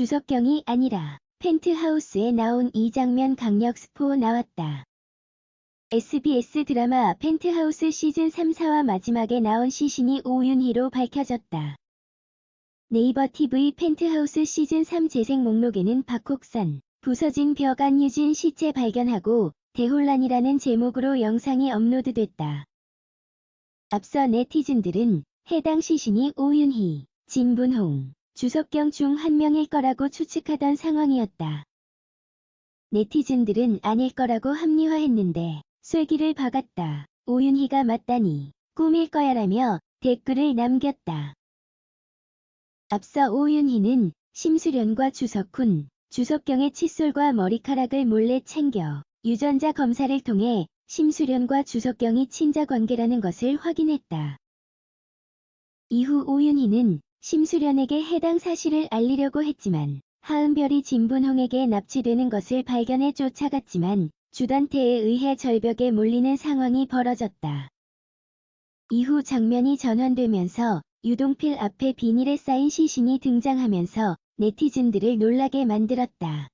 주석경이 아니라 펜트하우스에 나온 이 장면 강력 스포 나왔다. SBS 드라마 펜트하우스 시즌 3, 4화 마지막에 나온 시신이 오윤희로 밝혀졌다. 네이버 TV 펜트하우스 시즌 3 재생 목록에는 박옥선, 부서진 벽 안유진 시체 발견하고 대혼란이라는 제목으로 영상이 업로드됐다. 앞서 네티즌들은 해당 시신이 오윤희, 진분홍, 주석경 중 한 명일 거라고 추측하던 상황이었다. 네티즌들은 아닐 거라고 합리화했는데 쐐기를 박았다. 오윤희가 맞다니 꿈일 거야라며 댓글을 남겼다. 앞서 오윤희는 심수련과 주석훈, 주석경의 칫솔과 머리카락을 몰래 챙겨 유전자 검사를 통해 심수련과 주석경이 친자 관계라는 것을 확인했다. 이후 오윤희는 심수련에게 해당 사실을 알리려고 했지만 하은별이 진분홍에게 납치되는 것을 발견해 쫓아갔지만 주단태에 의해 절벽에 몰리는 상황이 벌어졌다. 이후 장면이 전환되면서 유동필 앞에 비닐에 쌓인 시신이 등장하면서 네티즌들을 놀라게 만들었다.